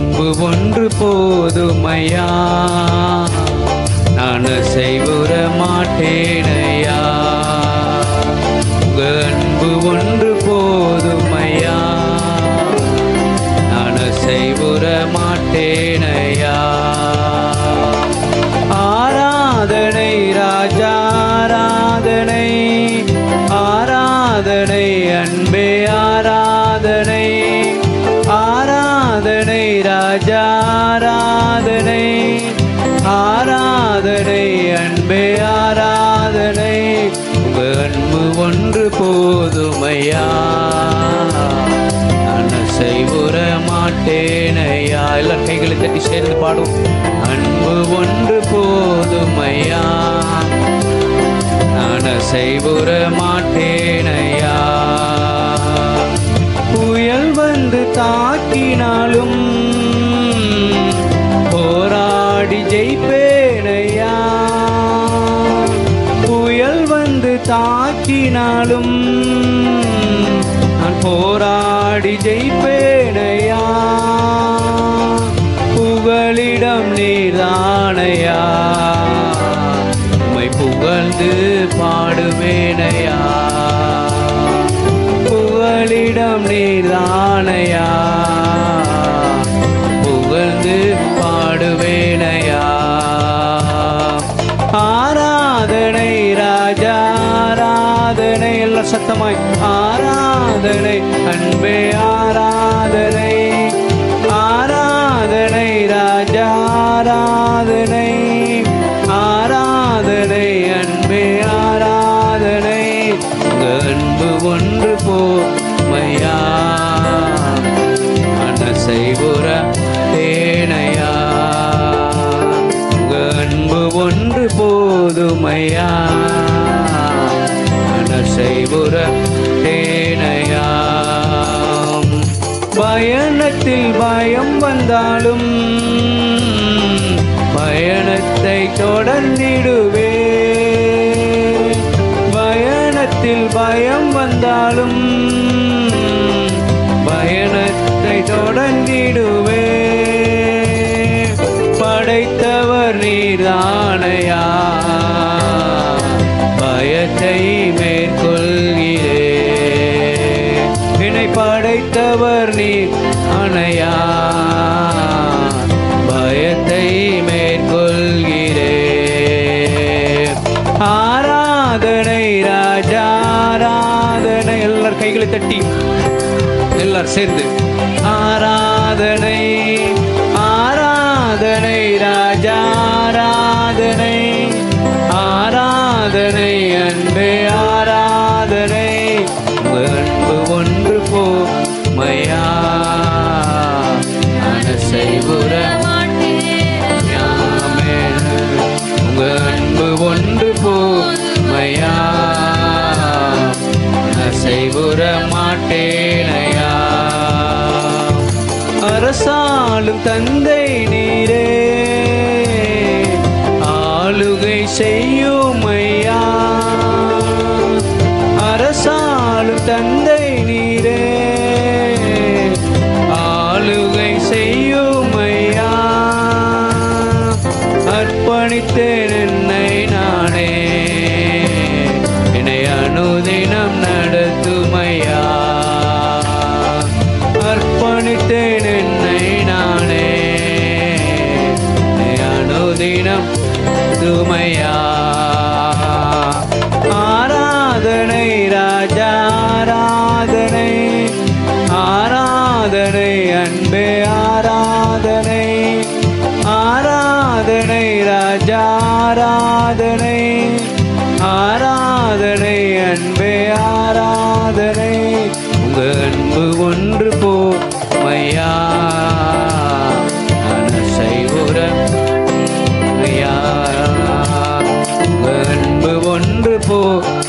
அன்பு ஒன்று போதுமையா? நான் செய்வுற மாட்டேனையா? ஆராதனை ராஜா ஆராதனை. ஆராதனை அன்பே ஆராதனை. உங்க அன்பு ஒன்று போதுமையா? நான் செய்வுற மாட்டேனையா எல்லா கைகளை தட்டி சேர்ந்து பாடும் அன்பு ஒன்று போதுமையா? நான் செய்வுற மாட்டேன தாக்கினாலும் நான் போராடி ஜெயிப்பேனையா? புகழிடம் நீதானையா உமை புகழ்ந்து பாடுவேனையா புகழிடம் நீர் ஆராதனை அன்பே பயணத்தில் பயம் வந்தாலும் பயணத்தை தொடர்ந்திடுவே பயணத்தில் பயம் வந்தாலும் பயணத்தை தொடர்ந்திடுவே படைத்தவர் நீரானையா பயத்தை கைகளை தட்டி எல்லாரும் சேர்ந்து ஆராதனை ஆராதனை ரா தந்தை நீரே. ஆளுகை செய்ய தினம் துமையா ஆராதனை ராஜா ஆராதனை. ஆராதனை அன்பே ஆராதனை. ஆராதனை ராஜா ஆராதனை. ஆராதனை அன்பே ஆராதனை. அன்பு ஒன்று போ 뭐